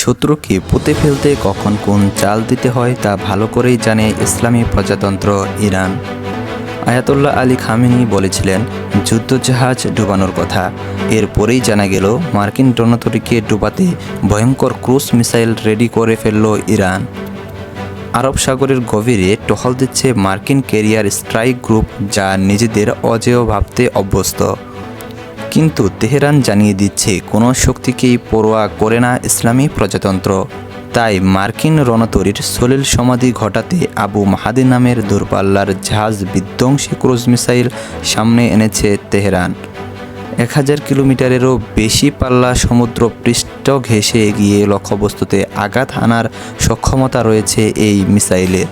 শত্রুকে পুঁতে ফেলতে কখন কোন চাল দিতে হয় তা ভালো করেই জানে ইসলামী প্রজাতন্ত্র ইরান। আয়াতুল্লাহ আলী খামেনি বলেছিলেন যুদ্ধজাহাজ ডুবানোর কথা। এরপরেই জানা গেল, মার্কিন রণতরীকে ডুবাতে ভয়ঙ্কর ক্রুজ মিসাইল রেডি করে ফেলল ইরান। আরব সাগরের গভীরে টহল দিচ্ছে মার্কিন ক্যারিয়ার স্ট্রাইক গ্রুপ, যা নিজেদের অজেয় ভাবতে অভ্যস্ত। কিন্তু তেহরান জানিয়ে দিচ্ছে, কোনো শক্তিকেই পরোয়া করে না ইসলামী প্রজাতন্ত্র। তাই মার্কিন রণতরীর সলিল সমাধি ঘটাতে আবু মাহাদি নামের দূরপাল্লার জাহাজ বিধ্বংসী ক্রুজ মিসাইল সামনে এনেছে তেহরান। এক হাজার কিলোমিটারেরও বেশি পাল্লা সমুদ্র পৃষ্ঠ ঘেঁষে গিয়ে লক্ষ্যবস্তুতে আঘাত হানার সক্ষমতা রয়েছে এই মিসাইলের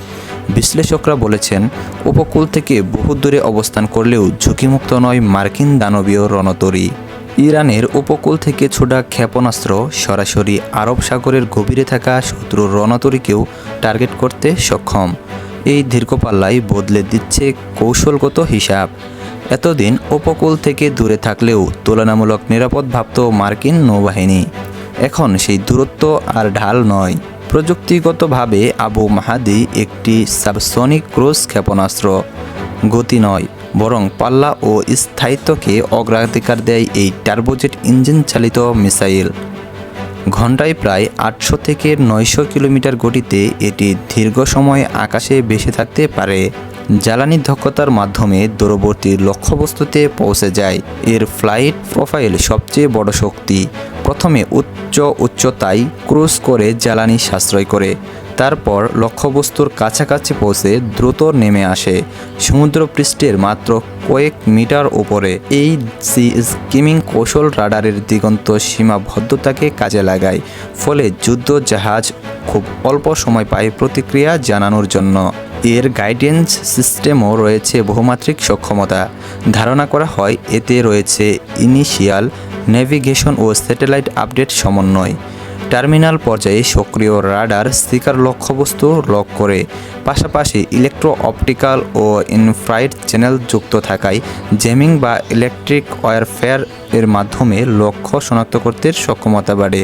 বিশ্লেষকরা বলেছেন, উপকূল থেকে বহু দূরে অবস্থান করলেও ঝুঁকিমুক্ত নয় মার্কিন দানবীয় রণতরী। ইরানের উপকূল থেকে ছোটা ক্ষেপণাস্ত্র সরাসরি আরব সাগরের গভীরে থাকা শত্রুর রণতরীকেও টার্গেট করতে সক্ষম। এই দীর্ঘপাল্লাই বদলে দিচ্ছে কৌশলগত হিসাব। এতদিন উপকূল থেকে দূরে থাকলেও তুলনামূলক নিরাপদ ভাবত মার্কিন নৌবাহিনী। এখন সেই দূরত্ব আর ঢাল নয়। প্রযুক্তিগতভাবে আবু মাহাদি একটি সাবসনিক ক্রুজ ক্ষেপণাস্ত্র। গতি নয়, বরং পাল্লা ও স্থায়িত্বকে অগ্রাধিকার দেয় এই টার্বোজেট ইঞ্জিন চালিত মিসাইল। ঘন্টায় প্রায় আটশো থেকে নয়শো কিলোমিটার গতিতে এটি দীর্ঘ সময় আকাশে ভেসে থাকতে পারে। জ্বালানি দক্ষতার মাধ্যমে দূরবর্তী লক্ষ্যবস্তুতে পৌঁছে যায়। এর ফ্লাইট প্রোফাইল সবচেয়ে বড় শক্তি। প্রথমে উচ্চ উচ্চতায় ক্রুজ করে জ্বালানি সাশ্রয় করে। তারপর লক্ষ্যবস্তুর কাছাকাছি পৌঁছে দ্রুত নেমে আসে। সমুদ্রপৃষ্ঠের মাত্র কয়েক মিটার উপরে এই সি স্কিমিং কৌশল রাডারের দিগন্ত সীমাবদ্ধতাকে কাজে লাগায়। ফলে যুদ্ধ জাহাজ খুব অল্প সময় পায় প্রতিক্রিয়া জানানোর জন্য। এর গাইডেন্স সিস্টেমও রয়েছে বহুমাত্রিক সক্ষমতা। ধারণা করা হয়, এতে রয়েছে ইনিশিয়াল নেভিগেশন ও স্যাটেলাইট আপডেট সমন্বয়। টার্মিনাল পর্যায়ে সক্রিয় রাডার স্টিকার লক্ষ্যবস্তু লক করে। পাশাপাশি ইলেকট্রো অপটিক্যাল ও ইনফ্রাইট চ্যানেল যুক্ত থাকায় জেমিং বা ইলেকট্রিক ওয়ারফেয়ার এর মাধ্যমে লক্ষ্য শনাক্ত করতে সক্ষমতা বাড়ে।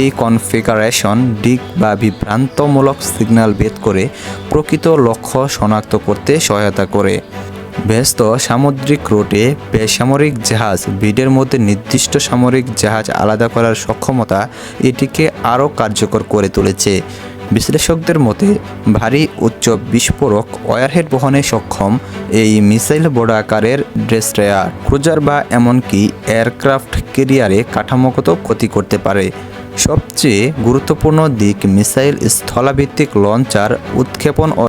এই কনফিগারেশন দিক বা বিভ্রান্তমূলক সিগন্যাল ভেদ করে প্রকৃত লক্ষ্য শনাক্ত করতে সহায়তা করে। ব্যস্ত সামুদ্রিক রুটে বেসামরিক জাহাজ, বিডের মধ্যে নির্দিষ্ট সামরিক জাহাজ আলাদা করার সক্ষমতা এটিকে আরও কার্যকর করে তুলেছে। বিশ্লেষকদের মতে, ভারী উচ্চ বিস্ফোরক ওয়ারহেড বহনে সক্ষম এই মিসাইল বড় আকারের ড্রেস্ট্রেয়ার ক্রুজার বা এমনকি এয়ারক্রাফট কেরিয়ারে কাঠামোগত ক্ষতি করতে পারে। সবচেয়ে গুরুত্বপূর্ণ দিক মিসাইল স্থলাভিত্তিক লঞ্চার, উৎক্ষেপণ